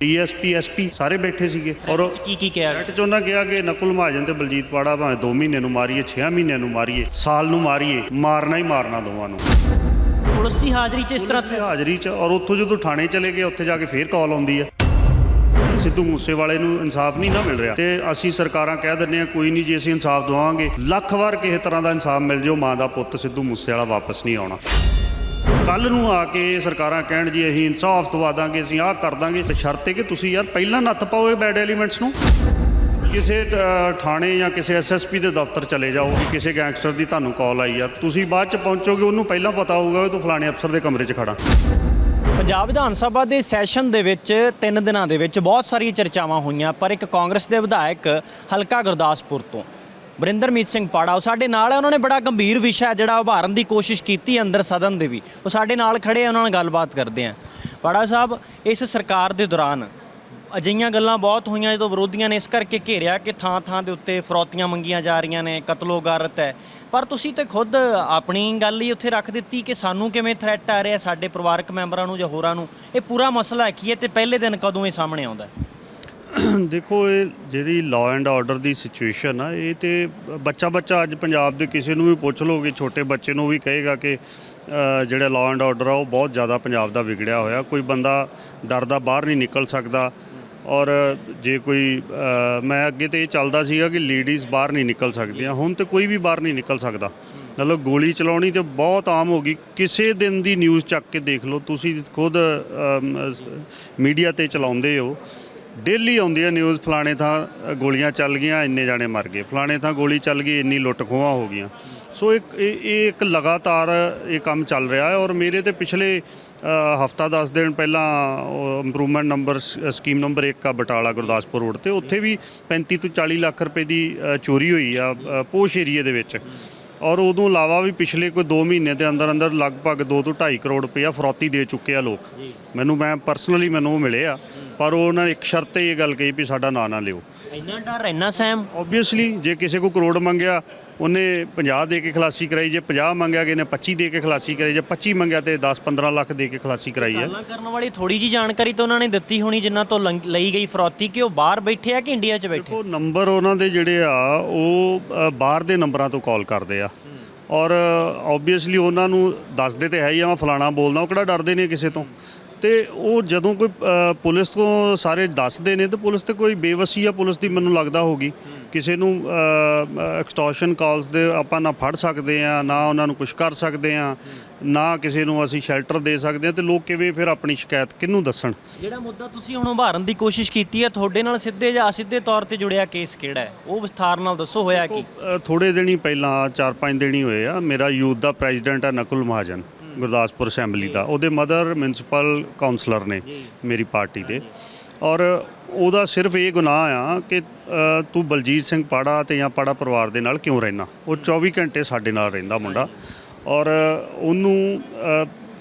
DSP SP ਸਾਰੇ ਬੈਠੇ ਸੀਗੇ। ਔਰ ਕੀ ਕੀ ਕਿਹਾ? ਨੈਟ 'ਚ ਉਹਨਾਂ ਕਿਹਾ ਕਿ ਨਕੁਲ ਮਹਾਜਨ ਤੇ ਬਲਜੀਤ ਪਾੜਾ ਭਾਵੇਂ 2 ਮਹੀਨੇ ਨੂੰ ਮਾਰੀਏ 6 ਮਹੀਨਿਆਂ ਨੂੰ ਮਾਰੀਏ ਸਾਲ ਨੂੰ ਮਾਰੀਏ ਮਾਰਨਾ ਹੀ ਮਾਰਨਾ ਦੋਵਾਂ ਨੂੰ। ਪੁਲਿਸ ਦੀ ਹਾਜ਼ਰੀ 'ਚ ਇਸ ਤਰ੍ਹਾਂ ਪੁਲਿਸ ਦੀ ਹਾਜ਼ਰੀ 'ਚ ਔਰ ਉੱਥੋਂ ਜਦੋਂ ਥਾਣੇ ਚਲੇ ਗਏ ਉੱਥੇ ਜਾ ਕੇ ਫੇਰ ਕਾਲ ਆਉਂਦੀ ਹੈ ਸਿੱਧੂ ਮੂਸੇਵਾਲੇ ਨੂੰ ਇਨਸਾਫ ਨਹੀਂ ਨਾ ਮਿਲ ਰਿਹਾ। ਤੇ ਅਸੀਂ ਸਰਕਾਰਾਂ ਕਹਿ ਦਿੰਦੇ ਆ ਕੋਈ ਨਹੀਂ ਜੀ ਅਸੀਂ ਇਨਸਾਫ ਦਵਾਵਾਂਗੇ ਲੱਖ ਵਾਰ ਕਿਸੇ ਤਰ੍ਹਾਂ ਦਾ ਇਨਸਾਫ ਮਿਲ ਜਾਓ ਮਾਂ ਦਾ ਪੁੱਤ ਸਿੱਧੂ ਮੂਸੇਵਾਲਾ ਵਾਪਸ ਨਹੀਂ ਆਉਣਾ। ਕੱਲ ਨੂੰ ਆ ਕੇ ਸਰਕਾਰਾਂ ਕਹਿਣ ਜੀ, ਅਸੀਂ ਇਨਸਾਫ ਦਵਾ ਦਾਂਗੇ, ਅਸੀਂ ਆਹ ਕਰ ਦਾਂਗੇ। ਤੇ ਸ਼ਰਤ ਹੈ ਕਿ ਤੁਸੀਂ ਯਾਰ ਪਹਿਲਾਂ ਨੱਥ ਪਾਓ ਇਹ ਬੈਡ ਐਲੀਮੈਂਟਸ ਨੂੰ। ਕਿਸੇ ਥਾਣੇ ਜਾਂ ਕਿਸੇ ਐਸਐਸਪੀ ਦੇ ਦਫ਼ਤਰ ਚਲੇ ਜਾਓ ਕਿ ਕਿਸੇ ਗੈਂਗਸਟਰ ਦੀ ਤੁਹਾਨੂੰ ਕਾਲ ਆਈ ਆ। ਤੁਸੀਂ ਬਾਅਦ ਚ ਪਹੁੰਚੋਗੇ, ਉਹਨੂੰ ਪਹਿਲਾਂ ਪਤਾ ਹੋਊਗਾ ਉਹ ਤੋਂ ਫਲਾਣੇ ਅਫਸਰ ਦੇ ਕਮਰੇ 'ਚ ਖੜਾ ਪੰਜਾਬ ਵਿਧਾਨ ਸਭਾ ਦੇ ਸੈਸ਼ਨ ਦੇ ਵਿੱਚ ਤਿੰਨ ਦਿਨਾਂ ਦੇ ਵਿੱਚ ਬਹੁਤ ਸਾਰੀਆਂ ਚਰਚਾਵਾਂ ਹੋਈਆਂ, ਪਰ ਇੱਕ ਕਾਂਗਰਸ ਦੇ ਵਿਧਾਇਕ ਹਲਕਾ ਗੁਰਦਾਸਪੁਰ ਤੋਂ। ਵਰਿੰਦਰਮੀਤ ਸਿੰਘ ਪਾੜਾ, ਉਹ ਸਾਡੇ ਨਾਲ ਹੈ, ਉਹਨਾਂ ਨੇ ਬੜਾ ਗੰਭੀਰ ਵਿਸ਼ਾ ਜਿਹੜਾ ਉਭਾਰਨ ਦੀ ਕੋਸ਼ਿਸ਼ ਕੀਤੀ ਅੰਦਰ ਸਦਨ ਦੇ ਵੀ। ਉਹ ਸਾਡੇ ਨਾਲ ਖੜੇ ਆ, ਉਹਨਾਂ ਨਾਲ ਗੱਲਬਾਤ ਕਰਦੇ ਆ। ਪਾੜਾ ਸਾਹਿਬ, ਇਸ ਸਰਕਾਰ ਦੇ ਦੌਰਾਨ ਅਜਿਹੀਆਂ ਗੱਲਾਂ ਬਹੁਤ ਹੋਈਆਂ ਜਦੋਂ ਵਿਰੋਧੀਆਂ ਨੇ ਇਸ ਕਰਕੇ ਘੇਰਿਆ ਕਿ ਥਾਂ ਥਾਂ ਦੇ ਉੱਤੇ ਫਰੌਤੀਆਂ ਮੰਗੀਆਂ ਜਾ ਰਹੀਆਂ ਨੇ, ਕਤਲੋਗਾਰਤ ਹੈ। ਪਰ ਤੁਸੀਂ ਤੇ ਖੁਦ ਆਪਣੀ ਗੱਲ ਹੀ ਉੱਥੇ ਰੱਖ ਦਿੱਤੀ ਕਿ ਸਾਨੂੰ ਕਿਵੇਂ ਥ੍ਰੈਟ ਆ ਰਿਹਾ ਸਾਡੇ ਪਰਿਵਾਰਕ ਮੈਂਬਰਾਂ ਨੂੰ ਜਾਂ ਹੋਰਾਂ ਨੂੰ? ਇਹ ਪੂਰਾ ਮਸਲਾ ਕੀ ਹੈ ਤੇ ਪਹਿਲੇ ਦਿਨ ਕਦੋਂ ਇਹ ਸਾਹਮਣੇ ਆਉਂਦਾ ਹੈ? ਦੇਖੋ, ਇਹ ਜਿਹੜੀ ਲਾਅ ਐਂਡ ਆਰਡਰ ਦੀ ਸਿਚੁਏਸ਼ਨ ਆ, ਇਹ ਤੇ ਬੱਚਾ ਬੱਚਾ ਅੱਜ ਪੰਜਾਬ ਦੇ ਕਿਸੇ ਨੂੰ ਵੀ ਪੁੱਛ ਲਓਗੇ ਛੋਟੇ ਬੱਚੇ ਨੂੰ ਵੀ ਕਹੇਗਾ ਕਿ ਜਿਹੜਾ ਲਾਅ ਐਂਡ ਆਰਡਰ ਆ, ਉਹ ਬਹੁਤ ਜ਼ਿਆਦਾ ਪੰਜਾਬ ਦਾ ਵਿਗੜਿਆ ਹੋਇਆ। ਕੋਈ ਬੰਦਾ ਡਰਦਾ ਬਾਹਰ ਨਹੀਂ ਨਿਕਲ ਸਕਦਾ। ਔਰ ਜੇ ਕੋਈ ਮੈਂ ਅੱਗੇ ਤੇ ਇਹ ਚੱਲਦਾ ਸੀਗਾ ਕਿ ਲੇਡੀਜ਼ ਬਾਹਰ ਨਹੀਂ ਨਿਕਲ ਸਕਦੀਆਂ। ਹੁਣ ਤੇ ਕੋਈ ਵੀ ਬਾਹਰ ਨਹੀਂ ਨਿਕਲ ਸਕਦਾ। ਮਤਲਬ ਗੋਲੀ ਚਲਾਉਣੀ ਤੇ ਬਹੁਤ ਆਮ ਹੋ ਗਈ। ਕਿਸੇ ਦਿਨ ਦੀ ਨਿਊਜ਼ ਚੱਕ ਕੇ ਦੇਖ ਲਓ। ਤੁਸੀਂ ਖੁਦ ਮੀਡੀਆ ਤੇ ਚਲਾਉਂਦੇ ਹੋ। ਡੇਲੀ ਆਉਂਦੀ ਹੈ ਨਿਊਜ਼ ਫਲਾਣੇ ਥਾਂ ਗੋਲੀਆਂ ਚੱਲ ਗਈਆਂ ਇੰਨੇ ਜਾਣੇ ਮਰ ਗਏ। ਫਲਾਣੇ ਥਾਂ ਗੋਲੀ ਚੱਲ ਗਈ ਇੰਨੀ ਲੁੱਟ ਖੋਹਾਂ ਹੋ ਗਈਆਂ। ਸੋ ਇੱਕ ਇਹ ਇੱਕ ਲਗਾਤਾਰ ਇਹ ਕੰਮ ਚੱਲ ਰਿਹਾ ਹੈ ਔਰ ਮੇਰੇ ਤੇ ਪਿਛਲੇ ਹਫਤਾ 10 ਦਿਨ ਪਹਿਲਾਂ ਇੰਪਰੂਵਮੈਂਟ ਨੰਬਰ ਸਕੀਮ ਨੰਬਰ 1 ਆ ਬਟਾਲਾ ਗੁਰਦਾਸਪੁਰ ਰੋਡ ਤੇ। ਉੱਥੇ ਵੀ 35 ਤੋਂ 40 ਲੱਖ ਰੁਪਏ ਦੀ ਚੋਰੀ ਹੋਈ ਆ ਪੋਸ਼ ਏਰੀਏ ਦੇ ਵਿੱਚ। ਔਰ ਉਦੋਂ ਇਲਾਵਾ ਵੀ ਪਿਛਲੇ ਕੋਈ 2 ਮਹੀਨੇ ਦੇ ਅੰਦਰ ਅੰਦਰ ਲਗਭਗ 2 ਤੋਂ 2.5 ਕਰੋੜ ਰੁਪਇਆ ਫਰੌਤੀ ਦੇ ਚੁੱਕੇ ਆ ਲੋਕ। ਮੈਨੂੰ ਮੈਂ ਪਰਸਨਲੀ ਮੈਨੂੰ ਉਹ ਮਿਲੇ ਆ। ਪਰ ਉਹਨਾਂ ਨੇ ਇੱਕ ਸ਼ਰਤ ਤੇ ਇਹ ਗੱਲ ਕਹੀ ਵੀ ਸਾਡਾ ਨਾਂ ਨਾ ਲਿਓ। ਇੰਨਾ ਡਰ ਇੰਨਾ ਸਹਿਮ? ਆਬਵੀਅਸਲੀ ਜੇ ਕਿਸੇ ਕੋ ਕਰੋੜ ਮੰਗਿਆ ਉਹਨੇ 50 ਦੇ ਕੇ ਖਲਾਸੀ ਕਰਾਈ ਜੇ 50 ਮੰਗਿਆ ਕਿ ਨੇ 25 ਦੇ ਕੇ ਖਲਾਸੀ ਕਰਾਈ ਜੇ 25 ਮੰਗਿਆ ਤੇ 10 15 ਲੱਖ ਦੇ ਕੇ ਖਲਾਸੀ ਕਰਾਈ ਹੈ। ਗੱਲਾਂ ਕਰਨ ਵਾਲੀ ਥੋੜੀ ਜੀ ਜਾਣਕਾਰੀ ਤਾਂ ਉਹਨਾਂ ਨੇ ਦਿੱਤੀ ਹੋਣੀ ਜਿੰਨਾ ਤੋਂ ਲਈ ਗਈ ਫਰੌਤੀ ਕਿ ਉਹ ਬਾਹਰ ਬੈਠੇ ਆ ਕਿ ਇੰਡੀਆ 'ਚ ਬੈਠੇ ਉਹ ਨੰਬਰ ਉਹਨਾਂ ਦੇ ਜਿਹੜੇ ਆ ਉਹ ਬਾਹਰ ਦੇ ਨੰਬਰਾਂ ਤੋਂ ਕਾਲ ਕਰਦੇ ਆ। ਔਰ ਆਬਵੀਅਸਲੀ ਉਹਨਾਂ ਨੂੰ ਦੱਸਦੇ ਤੇ ਹੈ ਹੀ ਆ ਮੈਂ ਫਲਾਣਾ ਬੋਲਦਾ ਉਹ ਕਿਹੜਾ ਡਰਦੇ ਨੇ ਕਿਸੇ ਤੋਂ? ਤੇ ਉਹ ਜਦੋਂ ਕੋਈ ਪੁਲਿਸ ਤੋਂ ਸਾਰੇ ਦੱਸਦੇ ਨੇ ਤੇ ਪੁਲਿਸ ਤੇ ਕੋਈ ਬੇਵਸੀ ਆ ਪੁਲਿਸ ਦੀ ਮੈਨੂੰ ਲੱਗਦਾ ਹੋਗੀ ਕਿਸੇ ਨੂੰ ਐਕਸਟੋਰਸ਼ਨ ਕਾਲਸ ਦੇ ਆਪਾਂ ਨਾ ਫੜ ਸਕਦੇ ਆ ਨਾ ਉਹਨਾਂ ਨੂੰ ਕੁਝ ਕਰ ਸਕਦੇ ਆ ਨਾ ਕਿਸੇ ਨੂੰ ਅਸੀਂ ਸ਼ੈਲਟਰ ਦੇ ਸਕਦੇ ਆ ਤੇ ਲੋਕ ਕਿਵੇਂ ਫਿਰ ਆਪਣੀ ਸ਼ਿਕਾਇਤ ਕਿਹਨੂੰ ਦੱਸਣ? ਜਿਹੜਾ ਮੁੱਦਾ ਤੁਸੀਂ ਹੁਣ ਉਭਾਰਨ ਦੀ ਕੋਸ਼ਿਸ਼ ਕੀਤੀ ਹੈ ਤੁਹਾਡੇ ਨਾਲ ਸਿੱਧੇ ਜਾਂ ਅਸਿੱਧੇ ਤੌਰ ਤੇ ਜੁੜਿਆ ਕੇਸ ਕਿਹੜਾ ਹੈ? ਉਹ ਵਿਸਥਾਰ ਨਾਲ ਦੱਸੋ ਹੋਇਆ ਕੀ? ਥੋੜੇ ਦਿਨ ਹੀ ਪਹਿਲਾਂ 4-5 ਦਿਨ ਹੀ ਹੋਏ ਆ ਮੇਰਾ ਯੂਥ ਦਾ ਪ੍ਰੈਜ਼ੀਡੈਂਟ ਹੈ ਨਕੁਲ ਮਹਾਜਨ। ਗੁਰਦਾਸਪੁਰ ਅਸੈਂਬਲੀ ਦਾ। ਉਹਦੇ ਮਦਰ ਮਿਊਨਿਸਪਲ ਕਾਉਂਸਲਰ ਨੇ ਮੇਰੀ ਪਾਰਟੀ ਦੇ। ਔਰ ਉਹਦਾ ਸਿਰਫ ਇਹ ਗੁਨਾਹ ਆ ਕਿ ਤੂੰ ਬਲਜੀਤ ਸਿੰਘ ਪਾੜਾ ਤੇ ਜਾਂ ਪਾੜਾ ਪਰਿਵਾਰ ਦੇ ਨਾਲ ਕਿਉਂ ਰਹਿਣਾ ਉਹ 24 ਘੰਟੇ ਸਾਡੇ ਨਾਲ ਰਹਿੰਦਾ ਮੁੰਡਾ। ਔਰ ਉਹਨੂੰ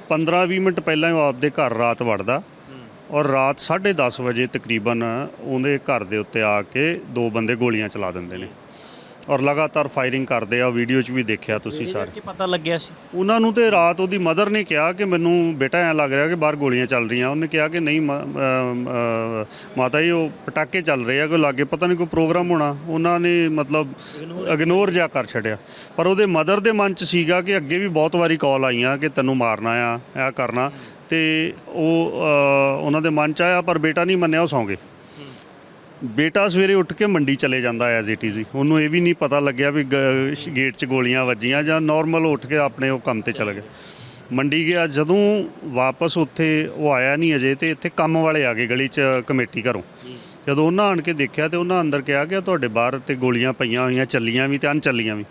15-20 ਮਿੰਟ ਪਹਿਲਾਂ ਹੀ ਉਹ ਆਪਦੇ ਘਰ ਰਾਤ ਵੜਦਾ। ਔਰ ਰਾਤ 10:30 ਵਜੇ ਤਕਰੀਬਨ ਉਹਦੇ ਘਰ ਦੇ ਉੱਤੇ ਆ ਕੇ ਦੋ ਬੰਦੇ ਗੋਲੀਆਂ ਚਲਾ ਦਿੰਦੇ ਨੇ। ਔਰ ਲਗਾਤਾਰ ਫਾਇਰਿੰਗ ਕਰਦੇ ਆ ਵੀਡੀਓ 'ਚ ਵੀ ਦੇਖਿਆ ਤੁਸੀਂ ਸਾਰੇ। ਕਿ ਪਤਾ ਲੱਗਿਆ ਸੀ? ਉਹਨਾਂ ਨੂੰ ਤੇ ਰਾਤ ਉਹਦੀ ਮਦਰ ਨੇ ਕਿਹਾ ਕਿ ਮੈਨੂੰ ਬੇਟਾ ਐ ਲੱਗ ਰਿਹਾ ਕਿ ਬਾਹਰ ਗੋਲੀਆਂ ਚੱਲ ਰਹੀਆਂ। ਉਹਨੇ ਕਿਹਾ ਕਿ ਨਹੀਂ ਮ- ਅਮ, ਮਾਤਾ ਜੀ ਉਹ ਪਟਾਕੇ ਚੱਲ ਰਹੇ ਆ ਕੋਈ ਲਾਗੇ ਪਤਾ ਨਹੀਂ ਕੋਈ ਪ੍ਰੋਗਰਾਮ ਹੋਣਾ। ਉਹਨਾਂ ਨੇ ਮਤਲਬ ਇਗਨੋਰ ਜਿਹਾ ਕਰ ਛੱਡਿਆ। ਪਰ ਉਹਦੇ ਮਦਰ ਦੇ ਮਨ 'ਚ ਸੀਗਾ ਕਿ ਅੱਗੇ ਵੀ ਬਹੁਤ ਵਾਰੀ ਕਾਲ ਆਈਆਂ ਕਿ ਤੈਨੂੰ ਮਾਰਨਾ ਆ ਇਹ ਕਰਨਾ। ਤੇ ਉਹ ਅ, ਉਹਨਾਂ ਦੇ ਮਨ 'ਚ ਆਇਆ ਪਰ ਬੇਟਾ ਨਹੀਂ ਮੰਨਿਆ ਉਹ ਸੌਂ ਗਏ। ਬੇਟਾ ਸਵੇਰੇ ਉੱਠ ਕੇ ਮੰਡੀ ਚਲੇ ਜਾਂਦਾ ਐਜ਼ ਇਟ ਇਜ਼ ਉਹਨੂੰ ਇਹ ਵੀ ਨਹੀਂ ਪਤਾ ਲੱਗਿਆ ਵੀ ਗੇਟ 'ਚ ਗੋਲੀਆਂ ਵੱਜੀਆਂ ਜਾਂ ਨਾਰਮਲ ਉੱਠ ਕੇ ਆਪਣੇ ਉਹ ਕੰਮ ਤੇ ਚਲਾ ਗਿਆ ਮੰਡੀ ਗਿਆ ਜਦੋਂ ਵਾਪਸ ਉੱਥੇ ਉਹ ਆਇਆ ਨਹੀਂ ਅਜੇ ਤੇ ਇੱਥੇ ਕੰਮ ਵਾਲੇ ਆ ਗਏ ਗਲੀ 'ਚ ਕਮੇਟੀ ਘਰੋਂ। ਜਦੋਂ ਉਹਨਾਂ ਆਣ ਕੇ ਦੇਖਿਆ ਤੇ ਉਹਨਾਂ ਅੰਦਰ ਕਿਹਾ ਕਿ ਤੁਹਾਡੇ ਬਾਹਰ ਤੇ ਗੋਲੀਆਂ ਪਈਆਂ ਹੋਈਆਂ ਚੱਲੀਆਂ ਵੀ ਤੇ ਅਣਚੱਲੀਆਂ ਵੀ।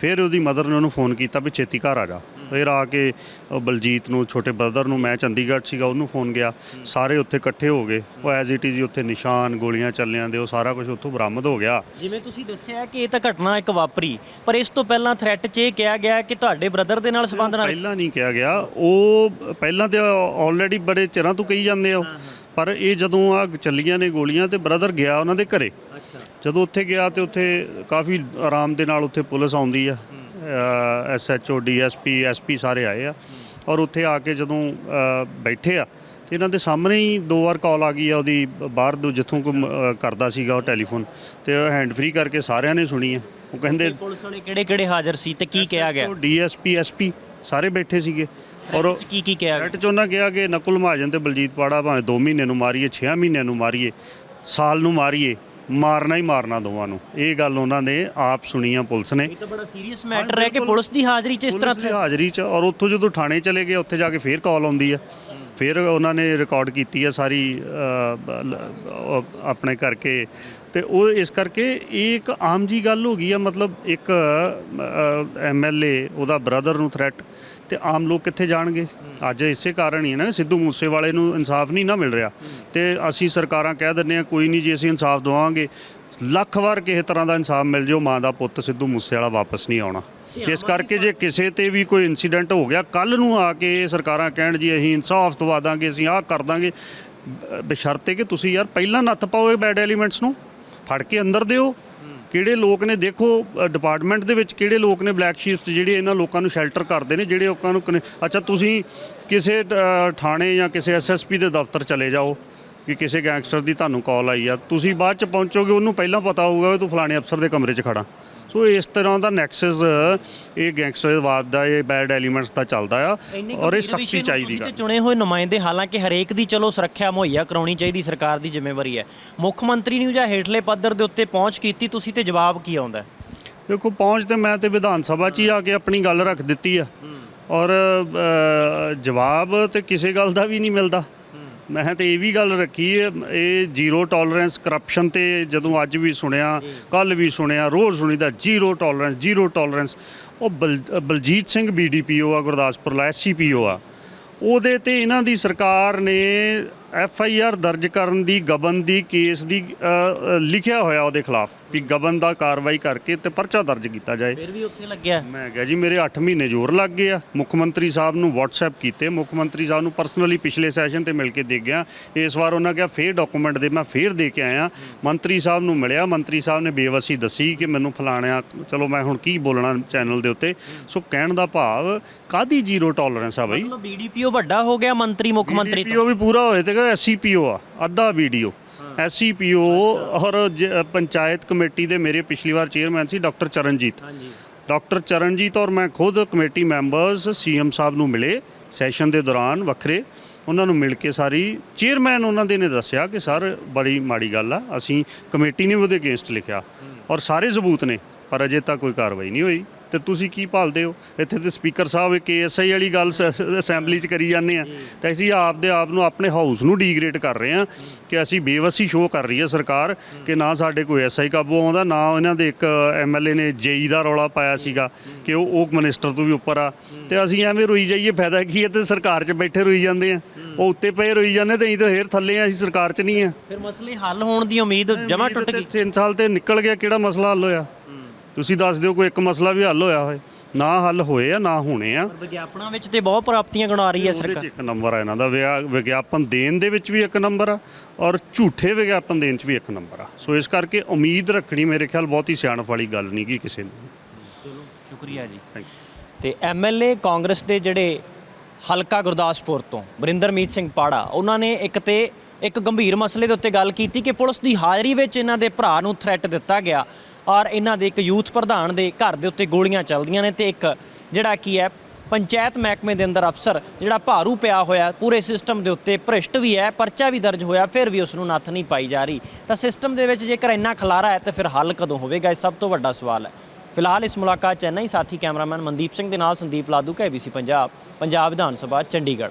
ਫਿਰ ਉਹਦੀ ਮਦਰ ਨੇ ਉਹਨੂੰ ਫੋਨ ਕੀਤਾ ਵੀ ਛੇਤੀ ਘਰ ਆ ਜਾ। ਫਿਰ ਆ ਕੇ ਬਲਜੀਤ ਨੂੰ ਛੋਟੇ ਬ੍ਰਦਰ ਨੂੰ ਮੈਂ ਚੰਡੀਗੜ੍ਹ ਸੀਗਾ ਉਹਨੂੰ ਫੋਨ ਗਿਆ। ਸਾਰੇ ਉੱਥੇ ਇਕੱਠੇ ਹੋ ਗਏ। ਉਹ ਐਜ਼ ਇਟ ਇਜ਼ ਉੱਥੇ ਨਿਸ਼ਾਨ ਗੋਲੀਆਂ ਚੱਲਿਆਂ ਦੇ ਉਹ ਸਾਰਾ ਕੁਝ ਉੱਥੋਂ ਬਰਾਮਦ ਹੋ ਗਿਆ। ਜਿਵੇਂ ਤੁਸੀਂ ਦੱਸਿਆ ਕਿ ਇਹ ਤਾਂ ਘਟਨਾ ਇੱਕ ਵਾਪਰੀ ਪਰ ਇਸ ਤੋਂ ਪਹਿਲਾਂ ਥ੍ਰੈਟ 'ਚ ਇਹ ਕਿਹਾ ਗਿਆ ਕਿ ਤੁਹਾਡੇ ਬ੍ਰਦਰ ਦੇ ਨਾਲ ਸੰਬੰਧ ਨਾਲ ਪਹਿਲਾਂ ਨਹੀਂ ਕਿਹਾ ਗਿਆ। ਉਹ ਪਹਿਲਾਂ ਤੇ ਆਲਰੇਡੀ ਬੜੇ ਚਿਰਾਂ ਤੋਂ ਕਹੀ ਜਾਂਦੇ ਆ। ਪਰ ਇਹ ਜਦੋਂ ਆ ਚੱਲੀਆਂ ਨੇ ਗੋਲੀਆਂ ਤੇ ਬ੍ਰਦਰ ਗਿਆ ਉਹਨਾਂ ਦੇ ਘਰੇ। ਅੱਛਾ। ਜਦੋਂ ਉੱਥੇ ਗਿਆ ਤੇ ਉੱਥੇ ਕਾਫੀ ਆਰਾਮ ਦੇ ਨਾਲ ਉੱਥੇ ਪੁਲਿਸ ਆਉਂਦੀ ਆ। ਐਸਐਚਓ ਡੀਐਸਪੀ ਐਸਪੀ ਸਾਰੇ ਆਏ ਆ। ਔਰ ਉੱਥੇ ਆ ਕੇ ਜਦੋਂ ਬੈਠੇ ਆ ਤੇ ਇਹਨਾਂ ਦੇ ਸਾਹਮਣੇ ਹੀ ਦੋ ਵਾਰ ਕਾਲ ਆ ਗਈ ਆ ਉਹਦੀ ਬਾਹਰ ਤੋਂ ਜਿੱਥੋਂ ਕੋਈ ਕਰਦਾ ਸੀਗਾ ਉਹ ਟੈਲੀਫੋਨ ਤੇ ਹੈਂਡ ਫ੍ਰੀ ਕਰਕੇ ਸਾਰਿਆਂ ਨੇ ਸੁਣੀ ਆ। ਉਹ ਕਹਿੰਦੇ ਪੁਲਿਸ ਵਾਲੇ ਕਿਹੜੇ ਕਿਹੜੇ ਹਾਜ਼ਰ ਸੀ ਤੇ ਕੀ ਕਿਹਾ ਗਿਆ? ਡੀਐਸਪੀ ਐਸਪੀ ਸਾਰੇ ਬੈਠੇ ਸੀਗੇ। ਔਰ ਕੀ ਕੀ ਕਿਹਾ ਗਿਆ? ਥ੍ਰੈਟ ਚ ਉਹਨਾਂ ਕਿਹਾ ਕਿ ਨਕੁਲ ਮਹਾਜਨ ਤੇ ਬਲਜੀਤ ਪਾੜਾ ਭਾਵੇਂ 2 ਮਹੀਨੇ ਨੂੰ ਮਾਰੀਏ 6 ਮਹੀਨਿਆਂ ਨੂੰ ਮਾਰੀਏ ਸਾਲ ਨੂੰ ਮਾਰੀਏ। ਮਾਰਨਾ ਹੀ ਮਾਰਨਾ ਦੋਵਾਂ ਨੂੰ। ਇਹ ਗੱਲ ਉਹਨਾਂ ਨੇ ਆਪ ਸੁਣੀ ਆ ਪੁਲਿਸ ਨੇ। ਇਹ ਤਾਂ ਬੜਾ ਸੀਰੀਅਸ ਮੈਟਰ ਹੈ ਕਿ ਪੁਲਿਸ ਦੀ ਹਾਜ਼ਰੀ 'ਚ ਇਸ ਤਰ੍ਹਾਂ ਪੁਲਿਸ ਦੀ ਹਾਜ਼ਰੀ ਚ ਔਰ ਉੱਥੋਂ ਜਦੋਂ ਥਾਣੇ ਚਲੇ ਗਏ ਉੱਥੇ ਜਾ ਕੇ ਫੇਰ ਕਾਲ ਆਉਂਦੀ ਆ। ਫਿਰ ਉਹਨਾਂ ਨੇ ਰਿਕਾਰਡ ਕੀਤੀ ਆ ਸਾਰੀ ਆਪਣੇ ਕਰਕੇ। ਤੇ ਉਹ ਇਸ ਕਰਕੇ ਇਹ ਇੱਕ ਆਮ ਜੀ ਗੱਲ ਹੋ ਗਈ ਆ ਮਤਲਬ ਇੱਕ ਐਮਐਲਏ ਉਹਦਾ ਬ੍ਰਦਰ ਨੂੰ ਥ੍ਰੈਟ ਤੇ ਆਮ ਲੋਕ ਕਿੱਥੇ ਜਾਣਗੇ? ਅੱਜ ਇਸੇ ਕਾਰਨ ਹੀ ਹੈ ਨਾ ਸਿੱਧੂ ਮੂਸੇਵਾਲੇ ਨੂੰ ਇਨਸਾਫ ਨਹੀਂ ਨਾ ਮਿਲ ਰਿਹਾ। ਤੇ ਅਸੀਂ ਸਰਕਾਰਾਂ ਕਹਿ ਦਿੰਦੇ ਆ ਕੋਈ ਨਹੀਂ ਜੀ ਅਸੀਂ ਇਨਸਾਫ ਦਵਾਵਾਂਗੇ ਲੱਖ ਵਾਰ ਕਿਸੇ ਤਰ੍ਹਾਂ ਦਾ ਇਨਸਾਫ ਮਿਲ ਜਾਓ ਮਾਂ ਦਾ ਪੁੱਤ ਸਿੱਧੂ ਮੂਸੇਵਾਲਾ ਵਾਪਸ ਨਹੀਂ ਆਉਣਾ। ਇਸ ਕਰਕੇ ਜੇ ਕਿਸੇ ਤੇ ਵੀ ਕੋਈ ਇਨਸੀਡੈਂਟ ਹੋ ਗਿਆ ਕੱਲ ਨੂੰ ਆ ਕੇ ਸਰਕਾਰਾਂ ਕਹਿਣ ਜੀ ਅਸੀਂ ਇਨਸਾਫ ਦਵਾ ਦਾਂਗੇ ਅਸੀਂ ਆਹ ਕਰ ਦਾਂਗੇ। ਬਸ਼ਰਤੇ ਕਿ ਤੁਸੀਂ ਯਾਰ ਪਹਿਲਾਂ ਨੱਥ ਪਾਓ ਇਹ ਬੈਡ ਐਲੀਮੈਂਟਸ ਨੂੰ। ਫੜ ਕੇ ਅੰਦਰ ਦਿਓ। ਕਿਹੜੇ ਲੋਕ ਨੇ, ਦੇਖੋ ਡਿਪਾਰਟਮੈਂਟ ਦੇ ਵਿੱਚ ਕਿਹੜੇ ਲੋਕ ਨੇ ਬਲੈਕ ਸ਼ੀਪਸ ਜਿਹੜੇ ਇਹਨਾਂ ਲੋਕਾਂ ਨੂੰ ਸ਼ੈਲਟਰ ਕਰਦੇ ਨੇ, ਜਿਹੜੇ ਲੋਕਾਂ ਨੂੰ ਕਨੇ- ਅੱਛਾ, ਤੁਸੀਂ ਕਿਸੇ ਥਾਣੇ ਜਾਂ ਕਿਸੇ ਐਸਐਸਪੀ ਦੇ ਦਫ਼ਤਰ ਚਲੇ ਜਾਓ ਕਿ ਕਿਸੇ ਗੈਂਗਸਟਰ ਦੀ ਤੁਹਾਨੂੰ ਕਾਲ ਆਈ ਆ, ਤੁਸੀਂ ਬਾਅਦ ਚ ਪਹੁੰਚੋਗੇ, ਉਹਨੂੰ ਪਹਿਲਾਂ ਪਤਾ ਹੋਊਗਾ ਕਿ ਤੂੰ ਫਲਾਣੇ ਅਫਸਰ ਦੇ ਕਮਰੇ 'ਚ ਖੜਾ ਸੋ ਇਸ ਤਰ੍ਹਾਂ ਦਾ ਨੈਕਸਸ ਇਹ ਗੈਂਗਸਟਰਵਾਦ ਦਾ ਇਹ ਬੈਡ ਐਲੀਮੈਂਟਸ ਦਾ ਚੱਲਦਾ ਆ ਔਰ ਇਹ ਸਖਤੀ ਚਾਹੀਦੀ ਤੇ ਚੁਣੇ ਹੋਏ ਨੁਮਾਇੰਦੇ ਹਾਲਾਂਕਿ ਹਰੇਕ ਦੀ ਚਲੋ ਸੁਰੱਖਿਆ ਮੁਹੱਈਆ ਕਰਾਉਣੀ ਚਾਹੀਦੀ ਸਰਕਾਰ ਦੀ ਜ਼ਿੰਮੇਵਾਰੀ ਹੈ। ਮੁੱਖ ਮੰਤਰੀ ਨੂੰ ਜਾਂ ਹੇਠਲੇ ਪੱਧਰ ਦੇ ਉੱਤੇ ਪਹੁੰਚ ਕੀਤੀ ਤੁਸੀਂ ਤੇ ਜਵਾਬ ਕੀ ਆਉਂਦਾ? ਹੈ? ਦੇਖੋ ਪਹੁੰਚ ਤੇ ਮੈਂ ਤੇ ਵਿਧਾਨ ਸਭਾ 'ਚ ਹੀ ਆ ਕੇ ਆਪਣੀ ਗੱਲ ਰੱਖ ਦਿੱਤੀ ਆ। ਔਰ ਜਵਾਬ ਤੇ ਕਿਸੇ ਗੱਲ ਦਾ ਵੀ ਨਹੀਂ ਮਿਲਦਾ। ਮੈਂ ਤੇ ਇਹ ਵੀ ਗੱਲ ਰੱਖੀ ਹੈ ਇਹ ਜ਼ੀਰੋ ਟੋਲਰੈਂਸ ਕਰਪਸ਼ਨ ਤੇ ਜਦੋਂ ਅੱਜ ਵੀ ਸੁਣਿਆ ਕੱਲ ਵੀ ਸੁਣਿਆ ਰੋਜ਼ ਸੁਣੀਦਾ ਜ਼ੀਰੋ ਟੋਲਰੈਂਸ ਜ਼ੀਰੋ ਟੋਲਰੈਂਸ ਉਹ ਬਲ- ਬਲਜੀਤ ਸਿੰਘ ਬੀਡੀਪੀਓ ਆ ਗੁਰਦਾਸਪੁਰ ਦਾ ਐਸਸੀਪੀਓ ਆ। ਉਹਦੇ ਤੇ ਇਹਨਾਂ ਦੀ ਸਰਕਾਰ ਨੇ ਐਫ ਆਈ ਆਰ ਦਰਜ ਕਰਨ ਦੀ ਗਬਨ ਦੀ ਕੇਸ ਦੀ ਲਿਖਿਆ ਹੋਇਆ ਉਹਦੇ ਖਿਲਾਫ। ਵੀ ਗਬਨ ਦਾ ਕਾਰਵਾਈ ਕਰਕੇ ਤੇ ਪਰਚਾ ਦਰਜ ਕੀਤਾ ਜਾਏ। ਫਿਰ ਵੀ ਉੱਥੇ ਲੱਗਿਆ? ਮੈਂ ਕਿਹਾ ਜੀ ਮੇਰੇ 8 ਮਹੀਨੇ ਜ਼ੋਰ ਲੱਗ ਗਏ ਆ। ਮੁੱਖ ਮੰਤਰੀ ਸਾਹਿਬ ਨੂੰ WhatsApp ਕੀਤੇ। ਮੁੱਖ ਮੰਤਰੀ ਸਾਹਿਬ ਨੂੰ ਪਰਸਨਲੀ ਪਿਛਲੇ ਸੈਸ਼ਨ ਤੇ ਮਿਲ ਕੇ ਦੇ ਗਿਆ। ਇਸ ਵਾਰ ਉਹਨਾਂ ਕਿਹਾ ਫੇਰ ਡਾਕੂਮੈਂਟ ਦੇ ਮੈਂ ਫੇਰ ਦੇ ਕੇ ਆਇਆ। ਮੰਤਰੀ ਸਾਹਿਬ ਨੂੰ ਮਿਲਿਆ। ਮੰਤਰੀ ਸਾਹਿਬ ਨੇ ਬੇਵਸੀ ਦੱਸੀ ਕਿ ਮੈਨੂੰ ਫਲਾਣਿਆ ਚਲੋ ਮੈਂ ਹੁਣ ਕੀ ਬੋਲਣਾ ਚੈਨਲ ਦੇ ਉੱਤੇ। ਸੋ ਕਹਿਣ ਦਾ ਭਾਵ ਕਾਦੀ ਜ਼ੀਰੋ ਟੋਲਰੈਂਸ ਆ ਬਈ? ਮਤਲਬ ਬੀਡੀਪੀਓ ਵੱਡਾ ਹੋ ਗਿਆ ਮੰਤਰੀ ਮੁੱਖ ਮੰਤਰੀ ਤੋਂ। BDPO ਵੀ ਪੂਰਾ ਹੋਏ ਤੇ ਐਸਸੀਪੀਓ ਆ ਅੱਧਾ ਵੀਡੀਓ ਐਸਸੀਪੀਓ ਔਰ ਪੰਚਾਇਤ ਕਮੇਟੀ ਦੇ ਮੇਰੇ ਪਿਛਲੀ ਵਾਰ ਚੇਅਰਮੈਨ ਸੀ ਡਾਕਟਰ ਚਰਨਜੀਤ। ਹਾਂਜੀ। ਡਾਕਟਰ ਚਰਨਜੀਤ ਔਰ ਮੈਂ ਖੁਦ ਕਮੇਟੀ ਮੈਂਬਰਸ ਸੀਐਮ ਸਾਹਿਬ ਨੂੰ ਮਿਲੇ ਸੈਸ਼ਨ ਦੇ ਦੌਰਾਨ ਵੱਖਰੇ। ਉਹਨਾਂ ਨੂੰ ਮਿਲ ਕੇ ਸਾਰੀ ਚੇਅਰਮੈਨ ਉਹਨਾਂ ਦੇ ਨੇ ਦੱਸਿਆ ਕਿ ਸਰ ਬੜੀ ਮਾੜੀ ਗੱਲ ਆ ਅਸੀਂ ਕਮੇਟੀ ਨੇ ਉਹਦੇ ਅਗੇਂਸਟ ਲਿਖਿਆ। ਔਰ ਸਾਰੇ ਸਬੂਤ ਨੇ ਪਰ ਅਜੇ ਤੱਕ ਕੋਈ ਕਾਰਵਾਈ ਨਹੀਂ ਹੋਈ। ਤੇ ਤੁਸੀਂ ਕੀ ਭਾਲਦੇ ਹੋ? ਇੱਥੇ ਤੇ ਸਪੀਕਰ ਸਾਹਿਬ ਇੱਕ ਏਐਸਆਈ ਵਾਲੀ ਗੱਲ ਅਸੈਂਬਲੀ 'ਚ ਕਰੀ ਜਾਂਦੇ ਆ। ਤੇ ਅਸੀਂ ਆਪ ਦੇ ਆਪ ਨੂੰ ਆਪਣੇ ਹਾਊਸ ਨੂੰ ਡੀਗ੍ਰੇਡ ਕਰ ਰਹੇ ਆ ਕਿ ਅਸੀਂ ਬੇਵਸੀ ਸ਼ੋਅ ਕਰ ਰਹੀ ਹੈ ਸਰਕਾਰ ਕਿ ਨਾ ਸਾਡੇ ਕੋਈ ਐਸਆਈ ਕਾਬੂ ਆਉਂਦਾ ਨਾ ਇਹਨਾਂ ਦੇ ਇੱਕ ਐਮਐਲਏ ਨੇ ਜੇਈ ਦਾ ਰੌਲਾ ਪਾਇਆ ਸੀਗਾ ਕਿ ਉਹ ਉਹ ਮਿਨਿਸਟਰ ਤੋਂ ਵੀ ਉੱਪਰ ਆ। ਤੇ ਅਸੀਂ ਐਵੇਂ ਰੋਈ ਜਾਈਏ ਫਾਇਦਾ ਕੀ ਹੈ? ਤੇ ਸਰਕਾਰ 'ਚ ਬੈਠੇ ਰੋਈ ਜਾਂਦੇ ਆ। ਉਹ ਉੱਤੇ ਪਏ ਰੋਈ ਜਾਂਦੇ ਤੇ ਅਸੀਂ ਤਾਂ ਫੇਰ ਥੱਲੇ ਆ ਅਸੀਂ ਸਰਕਾਰ 'ਚ ਨਹੀਂ ਆ। ਫਿਰ ਮਸਲੇ ਹੱਲ ਹੋਣ ਦੀ ਉਮੀਦ ਜਮਾ ਟੁੱਟ ਗਈ। 3 ਸਾਲ ਤੇ ਨਿਕਲ ਗਿਆ ਕਿਹੜਾ ਮਸਲਾ ਹੱਲ ਹੋਇਆ? ਤੁਸੀਂ ਦੱਸ ਦਿਓ ਕੋਈ ਇੱਕ ਮਸਲਾ ਵੀ ਹੱਲ ਹੋਇਆ ਹੋਏ। ਨਾ ਹੱਲ ਹੋਏ ਆ ਨਾ ਹੋਣੇ ਆ। ਵਿਗਿਆਪਨਾਂ ਵਿੱਚ ਤੇ ਬਹੁਤ ਪ੍ਰਾਪਤੀਆਂ ਗਣਾ ਰਹੀ ਹੈ ਉਹਦੇ ਸਰਕਾਰ। 'ਚ ਇੱਕ ਨੰਬਰ ਆ ਇਹਨਾਂ ਦਾ। ਵਿਆ- ਵਿਗਿਆਪਨ ਦੇਣ ਦੇ ਵਿੱਚ ਵੀ ਇੱਕ ਨੰਬਰ ਆ ਔਰ ਝੂਠੇ ਵਿਗਿਆਪਨ ਦੇਣ 'ਚ ਵੀ ਇੱਕ ਨੰਬਰ ਆ। ਸੋ ਇਸ ਕਰਕੇ ਉਮੀਦ ਰੱਖਣੀ ਮੇਰੇ ਖਿਆਲ ਬਹੁਤੀ ਸਿਆਣਪ ਵਾਲੀ ਗੱਲ ਨਹੀਂ ਗੀ ਕਿਸੇ ਨੂੰ। ਚਲੋ ਸ਼ੁਕਰੀਆ ਜੀ। Thank ਤੇ ਐਮਐਲਏ ਕਾਂਗਰਸ ਦੇ ਜਿਹੜੇ ਹਲਕਾ ਗੁਰਦਾਸਪੁਰ ਤੋਂ ਬਰਿੰਦਰਮੀਤ ਸਿੰਘ ਪਾੜਾ ਉਹਨਾਂ ਨੇ ਇੱਕ ਤੇ ਇੱਕ ਗੰਭੀਰ ਮਸਲੇ ਦੇ ਉੱਤੇ ਗੱਲ ਕੀਤੀ ਕਿ ਪੁਲਿਸ ਦੀ ਹਾਜ਼ਰੀ ਵਿੱਚ ਇਹਨਾਂ ਦੇ ਭਰਾ ਨੂੰ ਥ੍ਰੈਟ ਦਿੱਤਾ ਗਿਆ। ਔਰ ਇਹਨਾਂ ਦੇ ਇੱਕ ਯੂਥ ਪ੍ਰਧਾਨ ਦੇ ਘਰ ਦੇ ਉੱਤੇ ਗੋਲੀਆਂ ਚੱਲਦੀਆਂ ਨੇ ਤੇ ਇੱਕ ਜਿਹੜਾ ਕੀ ਹੈ, ਪੰਚਾਇਤ ਮਹਿਕਮੇ ਦੇ ਅੰਦਰ ਅਫਸਰ ਜਿਹੜਾ ਭਾਰੂ ਪਿਆ ਹੋਇਆ, ਪੂਰੇ ਸਿਸਟਮ ਦੇ ਉੱਤੇ ਭ੍ਰਿਸ਼ਟ ਵੀ ਹੈ, ਪਰਚਾ ਵੀ ਦਰਜ ਹੋਇਆ, ਫਿਰ ਵੀ ਉਸ ਨੂੰ ਨੱਥ ਨਹੀਂ ਪਾਈ ਜਾ ਰਹੀ। ਤਾਂ ਸਿਸਟਮ ਦੇ ਵਿੱਚ ਜੇਕਰ ਇੰਨਾ ਖਲਾਰਾ ਹੈ ਤਾਂ ਫਿਰ ਹੱਲ ਕਦੋਂ ਹੋਵੇਗਾ, ਇਹ ਸਭ ਤੋਂ ਵੱਡਾ ਸਵਾਲ ਹੈ। ਫਿਲਹਾਲ ਇਸ ਮੁਲਾਕਾਤ 'ਚ ਇੰਨਾ ਹੀ, ਸਾਥੀ ਕੈਮਰਾਮੈਨ ਮਨਦੀਪ ਸਿੰਘ ਦੇ ਨਾਲ ਸੰਦੀਪ ਲਾਦੂ ਕੇਬੀਸੀ ਪੰਜਾਬ ਪੰਜਾਬ ਵਿਧਾਨ ਸਭਾ, ਚੰਡੀਗੜ੍ਹ।